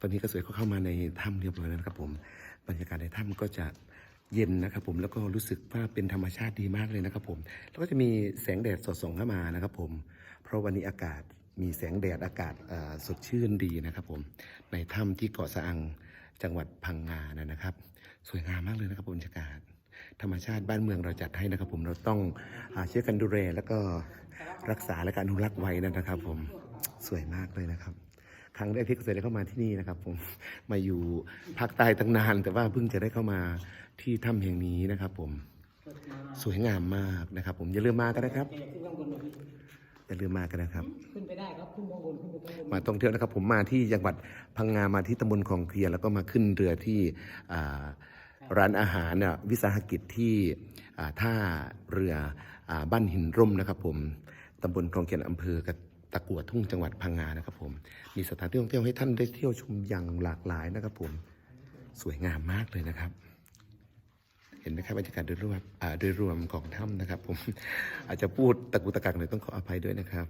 ตอนนี้ก็สวยก็เข้ามาในถ้ำเรียบร้อยแล้วนะครับผมบรรยากาศในถ้ำก็จะเย็นนะครับผมแล้วก็รู้สึกว่าเป็นธรรมชาติดีมากเลยนะครับผมแล้วก็จะมีแสงแดดสดส่องเข้ามานะครับผมเพราะวันนี้อากาศมีแสงแดดอากาศสดชื่นดีนะครับผมในถ้ำที่เกาะสะอังจังหวัดพังงานะนะครับ สวยงามมากเลยนะครับบรรยากาศ ธรรมชาติบ้านเมืองเราจัดให้นะครับผมเราต้องอาช่วยกันดูแลแล้วก็รักษาและการอนุรักษ์ไว้นะครับผมสวยมากเลยนะครับ ครั้งแรกที่เคยได้เข้ามาที่นี่นะครับ ผมมาอยู่ภาคใต้ตั้งนาน แต่ว่าเพิ่งจะได้เข้ามาที่ถ้ำแห่งนี้นะครับ ผมสวยงามมากนะครับ ผมอย่าลืมมากันนะครับขึ้นข้างบนหน่อยพี่อย่าลืมมากันนะครับ ขึ้นไปได้ครับขึ้นข้างบนขึ้นไปข้างบนมาท่องเที่ยวนะครับ ผมมาที่จังหวัดพังงามาที่ตำบลคลองเคลียร์แล้วก็มาขึ้นเรือที่อ่าร้านอาหารน่ะวิสาหกิจที่อ่าท่าเรืออาบ้านหินร่มนะครับ ผมตำบลคลองเคียนอำเภอกระ ตะกัวทุ่งจังหวัดพังงานะครับผม มีสถานที่ท่องเที่ยวให้ท่านได้เที่ยวชมอย่างหลากหลายนะครับผม สวยงามมากเลยนะครับ เห็นไหมครับบรรยากาศโดยรวมโดยรวมของถ้ำนะครับ ผมอาจจะพูดตะกุตะกักหน่อยต้องขออภัยด้วยนะครับ